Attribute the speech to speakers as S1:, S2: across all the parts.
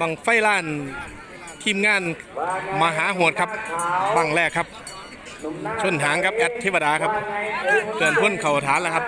S1: บังไฟล้านทีมงานมหาโหดครับ บังแรกครับ ชนหางครับแอดเทวดาครับเกินพ้นเข่าฐานแล้วครับ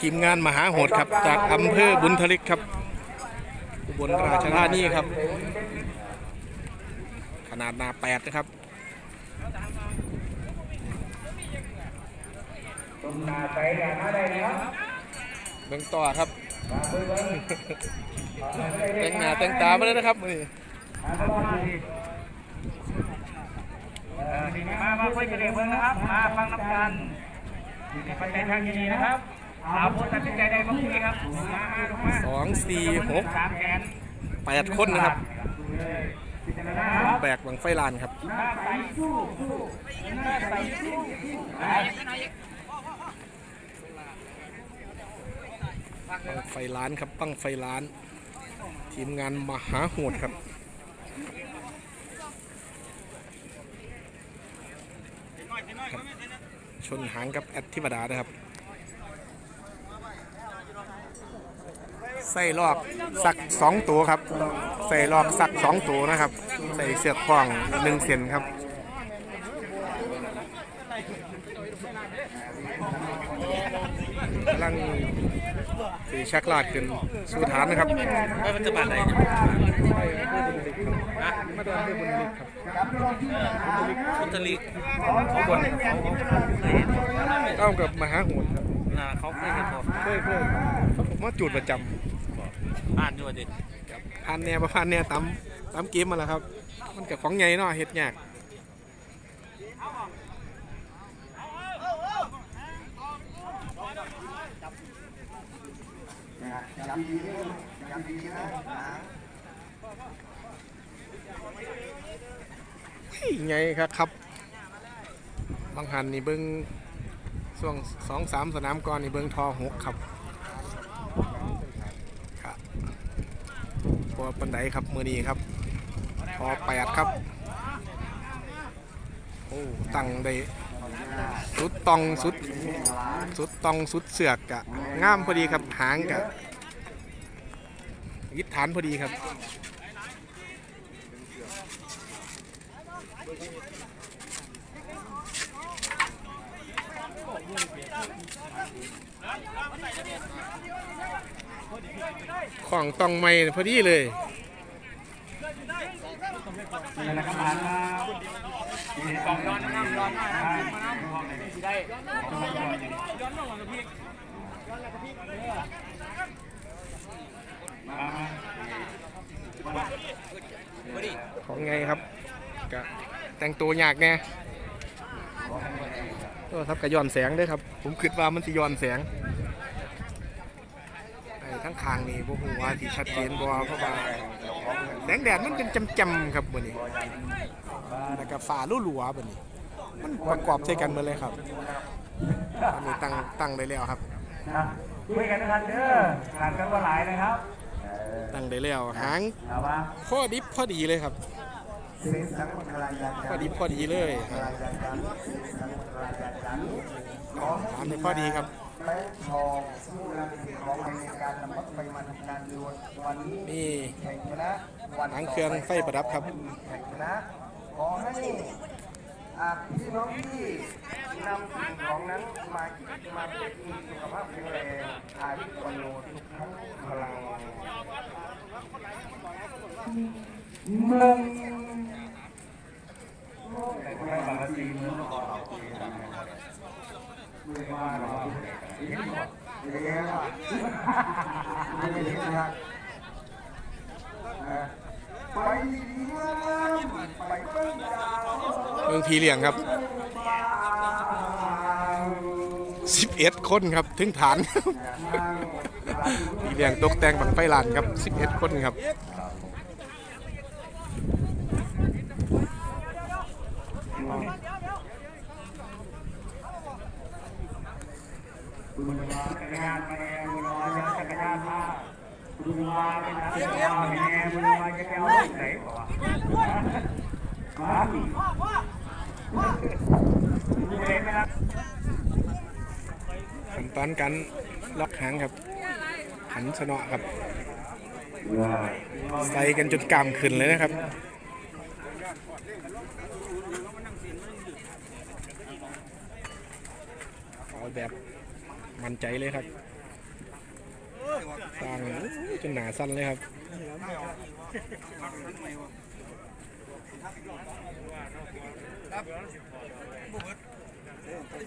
S1: ทีมงานมหาโหดครับ จากอำเภอบุญทลิกครับอุบลราชธานีครับ ขนาดหนาแปดนะครับเบิ่งต่อครับ แต่งหน้าแต่งตามาเลยนะครับมื้อนี้
S2: มามาคุยกันเองเพิ่งนะครับ มาฟังน้ำกันอยู่ในปัจจัยทางที่ดีนะครับเอาผู้ตัดสินใจได้บ้างทีครับมามาลงมา
S1: สองสี่หก
S2: สามแสน
S1: แปดคนนะครับ
S2: พิจารณาครับ
S1: แบกบังไฟลานครับ
S2: หน้าใสสู้สู้หน้าใสสู้สู้ไป
S1: บังไฟล้านครับบังไฟล้าน ทีมงานมหาโหดครับครับ ชนหางกับแอดทิวดานะครับ ใส่ลอกสักสองตัวครับ ใส่ลอกสักสองตัวนะครับ ใส่เสือกคล้องหนึ่งเซนครับกำลัง สีชักลาดขึ้นสู่ฐานนะครับ
S3: ไม่ปัจจุบันไหน
S1: มาเดินด้วยบนลิฟต์ครับ
S3: พุทธลิก
S1: ข้างบนเอ้ากับมหาโหดครับ
S3: นะเขาเคยเห็นบอก
S1: เคยเคยเขาผมว่าจุดประจ
S3: อ่านอยู่ว่าดิำ
S1: พันแนวประพันแนวตำตำเกมมาแล้วครับ มันกับของใหญ่เนาะเฮ็ดยาก เฮ้ยไงครับครับ บางหันนี่เบิ้งช่วงสองสามสนามก่อนนี่เบิ้งทอหกครับครับตัวปันไดครับมือนี้ครับทอแปดครับ โอ้ตั้งได้สุดตองสุด สุดตองสุดเสือกกะงามพอดีครับหางกะ ยึดฐานพอดีครับของตองไม่พอดีเลย
S2: นี่นะครับมาครับนี่กองย้อนน้ำย้อนน้ำได้มามา
S1: ของไงครับกะแต่งตัวยากแน่ก็ทับกระย้อนแสงด้วยครับ ผมคิดว่ามันสิย้อนแสงไอ้ทั้งคางนี่บ่ฮู้ว่าที่ชัดเจนบ่เพราะว่าแสงแดดมันเป็นจำๆครับบัดนี้แล้วก็ฟ้าลู่หลัวบัดนี้มันประกอบใช้กันหมดเลยครับอันนี้ตั้งตั้งได้แล้วครับ
S2: คุยกันนะครับเด้อขาดกันว่าหลายนะครับ
S1: ตั้งได้แล้วหาง
S2: เอาว่า
S1: พอดิบพอดีเลยครับ
S2: สิสังฆราชา
S1: พอดีพอดีเลยครับทานได้พอดีครับ
S2: แป้งทองผู้นำของในการนำมัดไปมันการดวนวันนี้
S1: นี่
S2: แข่งชนะวัน
S1: หางเครื่องไฟประดับครับ
S2: แข่งชนะขอให้อาพี่น้องที่นำสิ่งของนั้นมามาเป็นสุขภาพแข็งแรงอายุวันโนทุกทั้งพลัง มึงไม่บาดจริงก็ออกไม่ว่าหรอกเดี๋ยไม่ได้เห็นะครับไปดีๆไปเปิ้ลดาว
S1: เมืองพีเหลียงครับ 11คนครับถึงฐานพีเหลียงตกแต่งบังไฟลานครับ11คนครับ
S2: บุญวาจักรยานมาแอร์บุญวาจักรยานมาบุญวาเป็นนักบุญวาเป็นแอร์บุญวาจะแก้วไหนก่อนมาดิดูเองนะครับ
S1: ขั้น ตอนการล็อกหางครับขันสนอครับ ใส่กันจนกามขึ้นเลยนะครับเอาแบบมั่นใจเลยครับสร้างจนหนาสั้นเลยครับ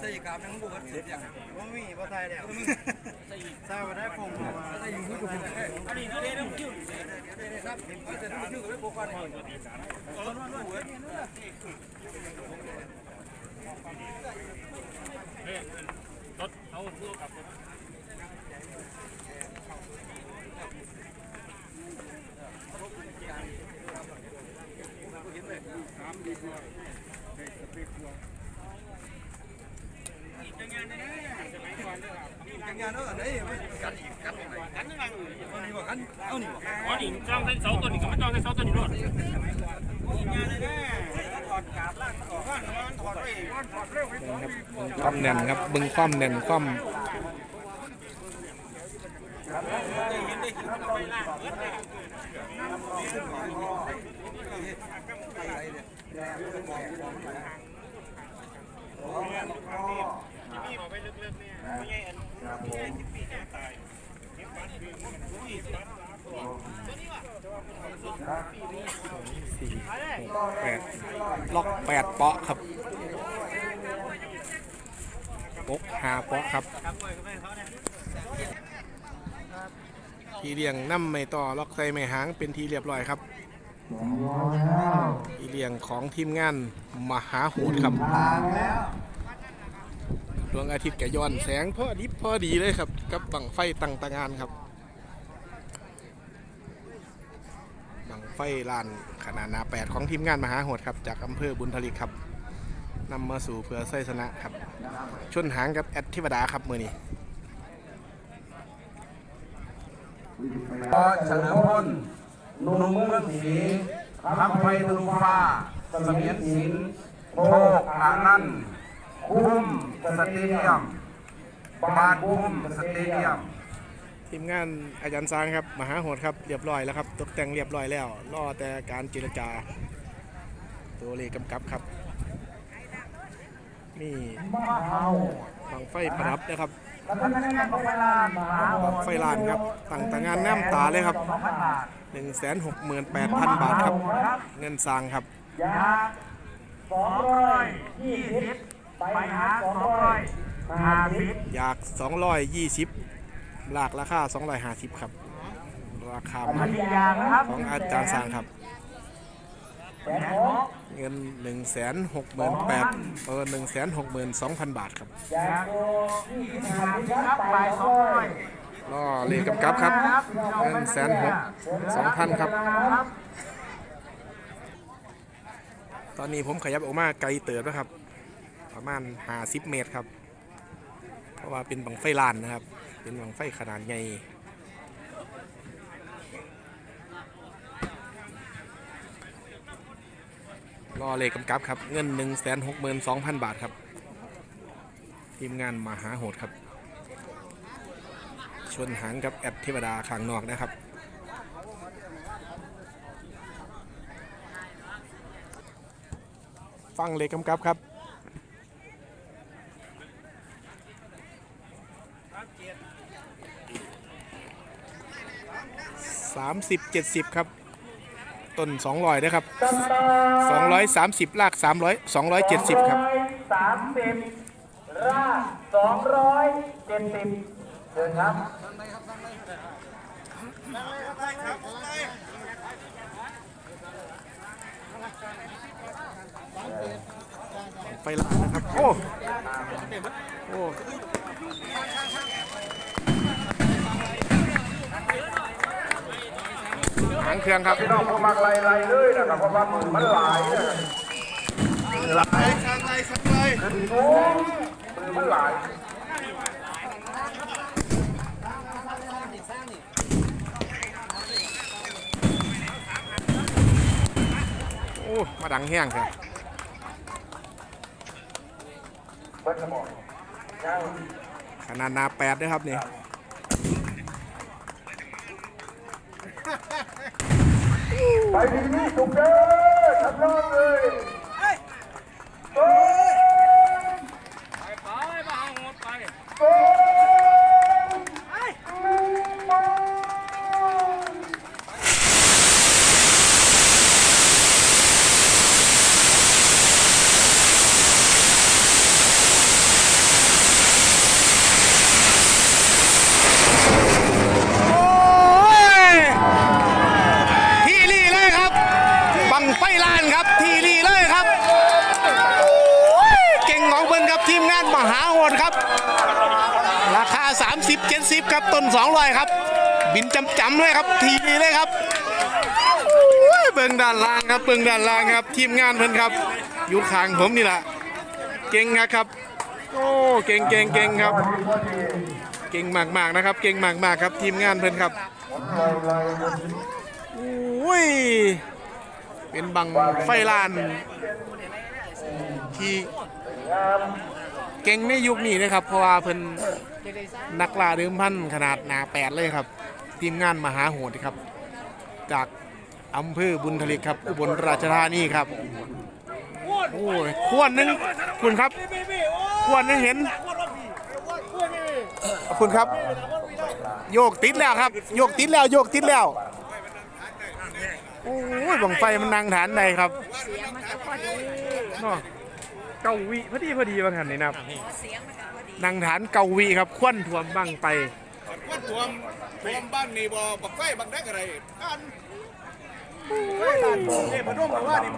S4: ใส่กราบทั้งบุกเสียอย่างว่ามีว่าไทยเนี่ยใส่มาได้ผมใส่อยู่ที่กูอันนี้เรื่องคิวครับจะดูคิวกับพวกกันงานเออไหนกันอีกกันนกันยังไงเอานี่ว่ากับ อ๋
S5: อนี่จ้องเส้นเสาตัวนี้ก็ไม่จ้องเส้นเสาตัวนี้ด้วย
S4: งานเลยแน่ถอดกราบล่างถอดก้อ นถอดไปถอดเร็วไป
S1: เบิ่งครับเบิ่งความแน่นครับเบึงความแน่นความสี่หกแปดล็อกแปดเปาะครับปกหาเปาะครับ ทีเลี้ยงน้ำไม่ต่อล็อกใส่ไม่หางเป็นทีเรียบร้อยครับทีเลี้ยงของทีมงานมหาโหดครับ ดวงอาทิตย์แกย้อนแสงพอดีพอดีเลยครับ กับบังไฟตั้งตางานครับบังไฟลานขนาดนาแปดของทีมงานมหาโหดครับ จากอำเภอบุญทลิกครับนำมาสู่เพื่อไส้ชนะครับ ชนหางกับแอดทิวดาครับมือนี้
S2: พอเฉลิมพลนุ่มเมืองศรีคำไฟทะลุฟ้าเสมียนศิลโชคอานันต์คุ้ม สเตเดียมบานคุ้มสเตเดียม
S1: ทีมงานอาจารย์ซางครับมหาโหดครับเรียบร้อยแล้วครับตกแต่งเรียบร้อยแล้วรอแต่การเจรจา ตัวเลขกำกับครับนี่บังไฟประดับนะครับบังไฟลานครับตั้งแต่งานน้ำตาเลยครับ 168,000 บาทครับ เงินสร้างครับ
S2: ยาสองร้อยยี่สิบ ไปหาสองร้อยห้าสิบ
S1: อยาก 220ลากราคา 250 ครับ ราคา
S2: อันนี้ยางนะครับ
S1: ของอาจารย์สร้างครับ
S2: แสนหก
S1: เงิน 1 6 8 0 0 0เออ162,000 บาทครับ
S2: ยางโลยี่สิบห้าสิบครับไปสองร้อย
S1: รอเลขกำกับครับเงินแสนหกสองพันครับ ตอนนี้ผมขยับออกมาไกลเติบแล้วครับ ประมาณ50เมตรครับ เพราะว่าเป็นบังไฟลานนะครับ เป็นบังไฟขนาดใหญ่รอเลขกำกับครับ เงิน1 6 2 0 0 0 บาทครับ ทีมงานมหาโหดครับ ชวนหางกับแอดเทวดาข้างนอกนะครับ ฟังเลยกำกับครับ สามสิบเจ็ดสิบครับ ต้นสองร้อยนะครับสองร้อยสามสิบลากสามร้อยสองร้อยเจ็ดสิบครับ
S2: สามสิบรากสองร้อยเจ็ดสิบเชิญครับ
S1: ไฟลานะครับ โอ้โอ้หางเครื่องครับ
S2: พี่น้องผู้มักไล่ไล่เลยนะครับเพราะว่ามันหลายหลายข้างในข้างในโอ้มันหลาย
S1: โอ้มาดังแห้งครับ
S2: เบิ้ลสมองยัง
S1: ขนาดนาแปดด้วยครับนี่
S2: ไปดีนี่ถูกเด้อทำรอดเลยโอ้ย
S5: ไปไปมาหาหดไป
S2: โอ้ย
S1: โอ้ยทีรีเลยครับ บังไฟล้านครับ ทีรีเลยครับโอ้ยเก่งของเพิ่นครับทีมงานมหาโหดครับ ราคา 30 70ครับต้น200ครับ บินจำๆเลยครับ ทีรีเลยครับเบิ่งด้านล่างครับเบิ่งด้านล่างครับ ทีมงานเพิ่นครับ อยู่ข้างผมนี่แหละเก่งนะครับ โอ้เก่งเก่งเก่งครับ เก่งมากๆนะครับ เก่งมากๆครับ ทีมงานเพิ่นครับอุ้ยเป็นบังไฟลานที่ เก่งในยุคนี้นะครับ เพราะว่าเพิ่นนักล่าเดิมพันขนาดหนาแปดเลยครับ ทีมงานมหาโหดครับ จากอำเภอบุญทลิกครับอุบลราชธานีครับโอ้ยขวดหนึงคุณครับขวดหนึงเห็นขอบคุณครับ โยกติดแล้วครับ โยกติดแล้วโยกติดแล้วโอ้ยบังไฟมันนั่งฐานใดครับเนาะ เกาวิพอดีพอดีบางหันนี่นะครับนั่งฐานเกาวิครับควันถ่วมบังไป
S6: วัดทวมทวมบ้านนี่บ่บักไฟบักได้อะไรอัน
S4: เนี่ยพนุ่มแต่ว่านี่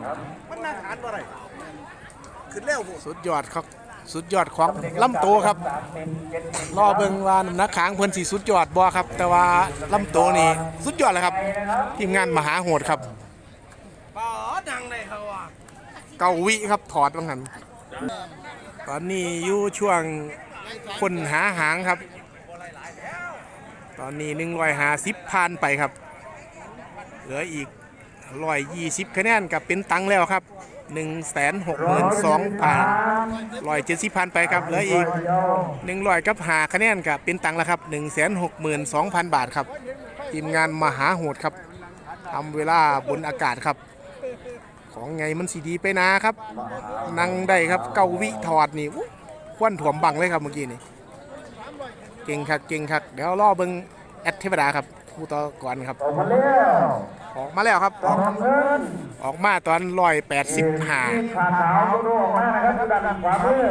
S4: มันน่าทานอะไรขึ้นเร็วผม
S1: สุดยอดครับสุดยอดของลำโตวครับรอเบิ่งว่าน้ำหนักขางเพิ่นสีสุดยอดบ่ครับ แต่ว่าลำโตวนี่สุดยอดเลยครับ ทีมงานมหาโหดครับ
S4: ปอดังเลยเขาอะ
S1: เกาวิครับถอดบางหัน ตอนนี้อยู่ช่วงคนหาหางครับ ตอนนี้หนึ่งร้อยหาสิบผ่านไปครับ เหลืออีกร้อยยี่สิบคะแนนกับเป็นตังแล้วครับหนึ่งแสนหกหมื่นสองพันร้อยเจ็ดสิบพันไปครับเหลืออีกหนึ่งร้อยกับหาคะแนนกับเป็นตังแล้วครับหนึ่งแสนหกหมื่นสองพันบาทครับทีมงานมหาโหดครับทำเวลาบนอากาศครับ ของไงมันสีดีไปนะครับนั่งได้ครับเกาวิถอดนี่อุ๊ยควันถ่วมบังเลยครับเมื่อกี้นี่เก่งคักเก่งคักเดี๋ยวรอเบิ้งแอดเทวดาครับผู้ต่อก่อนครับ
S2: ออกมาแล้ว
S1: ออกมาแล้วครับออก
S2: ทำเงิน
S1: ออกมาตอนร้อยแปดสิบห้า
S2: ขาขาวดูออกมานะครับด้านขวามือ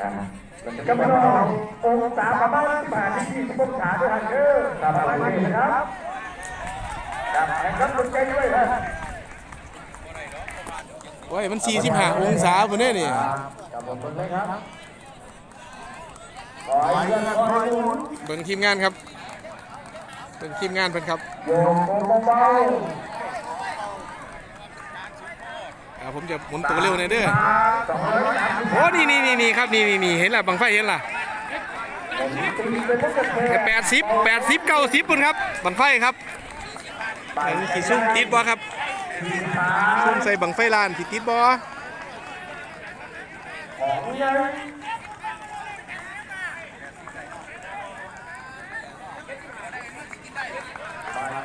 S2: อ่าก็ไม่ต้ององศาประมาณที่ผ่านที่ที่องศาด้วยกันเด้อตามไปเลยนะครับครับแข่งขันบนใจด้วยนะ
S1: โอ้ยมันสี่สิบห้าองศาพุ่นเด้นี่
S2: ครับผมเลยครับคอยเลื่อนคอยหมุน
S1: เบิ้งทีมงานครับเบิ้งทีมงานเพิ่นครับ
S2: โยกเบา
S1: อ่าผมจะหมุนตัวเร็วหน่อยเด้อ
S2: ๆสองร้อยสามสิบ
S1: โอ้นี่นี่นี่นี่ครับนี่นี่นี่เห็นละบังไฟเห็นละ
S2: ตีเป็นลูกกระเทย
S1: แปดสิบแปดสิบเก้าสิบปุ่นครับบังไฟครับเห็นขีซุ่มติดบ่ครับ ซุ่มใส่บังไฟลานที่ติดบ่
S2: ขอ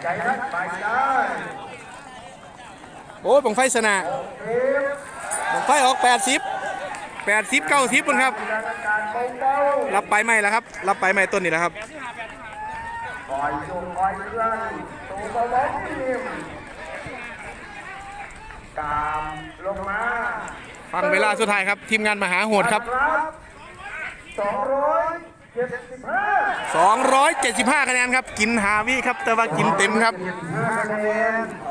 S2: ไปไปใจ
S1: โอ้บังไฟสนะบังไฟออก 80 80 90คนครับ
S2: การเบา
S1: รับไปใหม่แล้วครับ รับไปใหม่ต้นนี่แหละครับ
S2: ปล่อยเคลื่อน ตัวเบาๆนิ่มตามลงมา
S1: ฟังเวลาสุดท้ายครับ ทีมงานมหาโหดครับ
S2: สองร้อยเจ็ดสิบห้า
S1: 275 คะแนนครับ กินหาวิครับ แต่ว่ากินเต็มครับ
S2: ห้าคะแนน